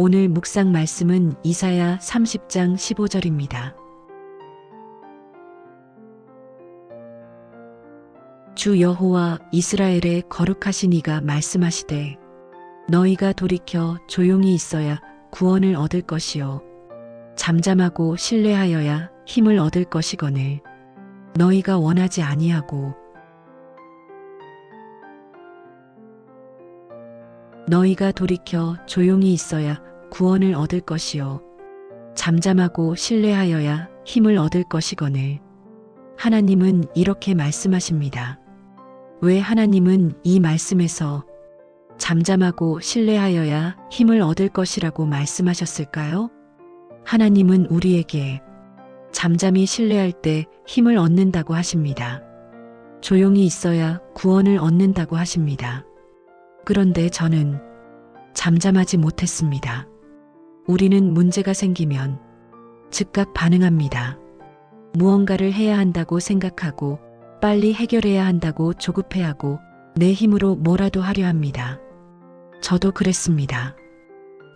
오늘 묵상 말씀은 이사야 30장 15절입니다. 주 여호와 이스라엘의 거룩하신 이가 말씀하시되 너희가 돌이켜 조용히 있어야 구원을 얻을 것이요 잠잠하고 신뢰하여야 힘을 얻을 것이거늘 너희가 원하지 아니하고 너희가 돌이켜 조용히 있어야 구원을 얻을 것이요 잠잠하고 신뢰하여야 힘을 얻을 것이거늘 하나님은 이렇게 말씀하십니다. 왜 하나님은 이 말씀에서 잠잠하고 신뢰하여야 힘을 얻을 것이라고 말씀하셨을까요? 하나님은 우리에게 잠잠히 신뢰할 때 힘을 얻는다고 하십니다. 조용히 있어야 구원을 얻는다고 하십니다. 그런데 저는 잠잠하지 못했습니다. 우리는 문제가 생기면 즉각 반응합니다. 무언가를 해야 한다고 생각하고 빨리 해결해야 한다고 조급해하고 내 힘으로 뭐라도 하려 합니다. 저도 그랬습니다.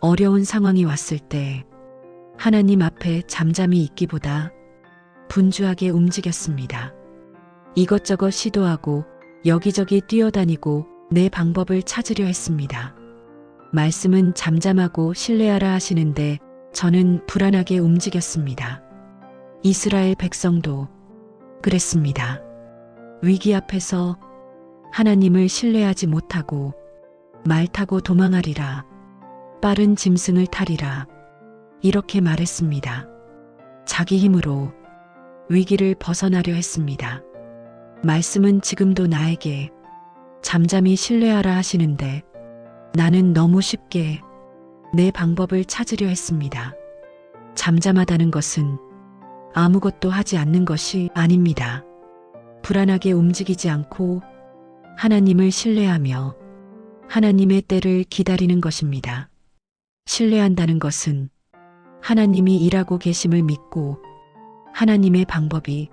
어려운 상황이 왔을 때 하나님 앞에 잠잠히 있기보다 분주하게 움직였습니다. 이것저것 시도하고 여기저기 뛰어다니고 내 방법을 찾으려 했습니다. 말씀은 잠잠하고 신뢰하라 하시는데 저는 불안하게 움직였습니다. 이스라엘 백성도 그랬습니다. 위기 앞에서 하나님을 신뢰하지 못하고 말 타고 도망하리라. 빠른 짐승을 타리라. 이렇게 말했습니다. 자기 힘으로 위기를 벗어나려 했습니다. 말씀은 지금도 나에게 잠잠히 신뢰하라 하시는데 나는 너무 쉽게 내 방법을 찾으려 했습니다. 잠잠하다는 것은 아무것도 하지 않는 것이 아닙니다. 불안하게 움직이지 않고 하나님을 신뢰하며 하나님의 때를 기다리는 것입니다. 신뢰한다는 것은 하나님이 일하고 계심을 믿고 하나님의 방법이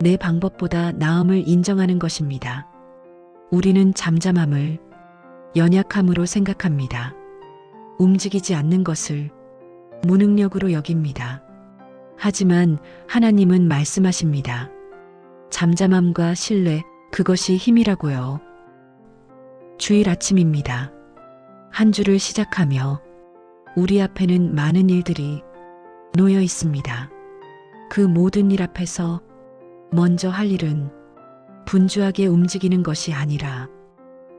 내 방법보다 나음을 인정하는 것입니다. 우리는 잠잠함을 연약함으로 생각합니다. 움직이지 않는 것을 무능력으로 여깁니다. 하지만 하나님은 말씀하십니다. 잠잠함과 신뢰, 그것이 힘이라고요. 주일 아침입니다. 한 주를 시작하며 우리 앞에는 많은 일들이 놓여 있습니다. 그 모든 일 앞에서 먼저 할 일은 분주하게 움직이는 것이 아니라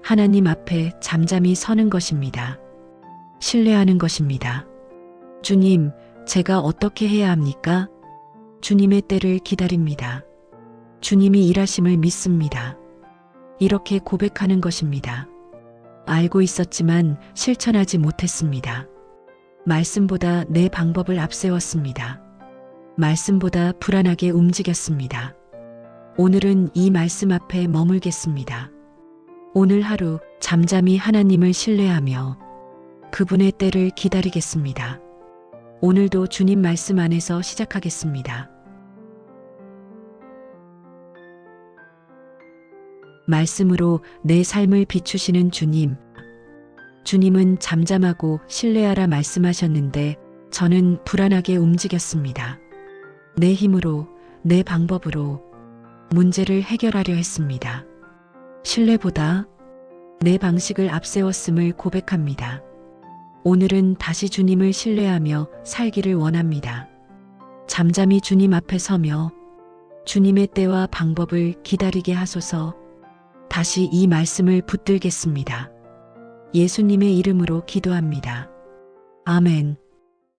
하나님 앞에 잠잠히 서는 것입니다. 신뢰하는 것입니다. 주님, 제가 어떻게 해야 합니까? 주님의 때를 기다립니다. 주님이 일하심을 믿습니다. 이렇게 고백하는 것입니다. 알고 있었지만 실천하지 못했습니다. 말씀보다 내 방법을 앞세웠습니다. 말씀보다 불안하게 움직였습니다. 오늘은 이 말씀 앞에 머물겠습니다. 오늘 하루 잠잠히 하나님을 신뢰하며 그분의 때를 기다리겠습니다. 오늘도 주님 말씀 안에서 시작하겠습니다. 말씀으로 내 삶을 비추시는 주님. 주님은 잠잠하고 신뢰하라 말씀하셨는데 저는 불안하게 움직였습니다. 내 힘으로, 내 방법으로 문제를 해결하려 했습니다. 신뢰보다 내 방식을 앞세웠음을 고백합니다. 오늘은 다시 주님을 신뢰하며 살기를 원합니다. 잠잠히 주님 앞에 서며 주님의 때와 방법을 기다리게 하소서 다시 이 말씀을 붙들겠습니다. 예수님의 이름으로 기도합니다. 아멘.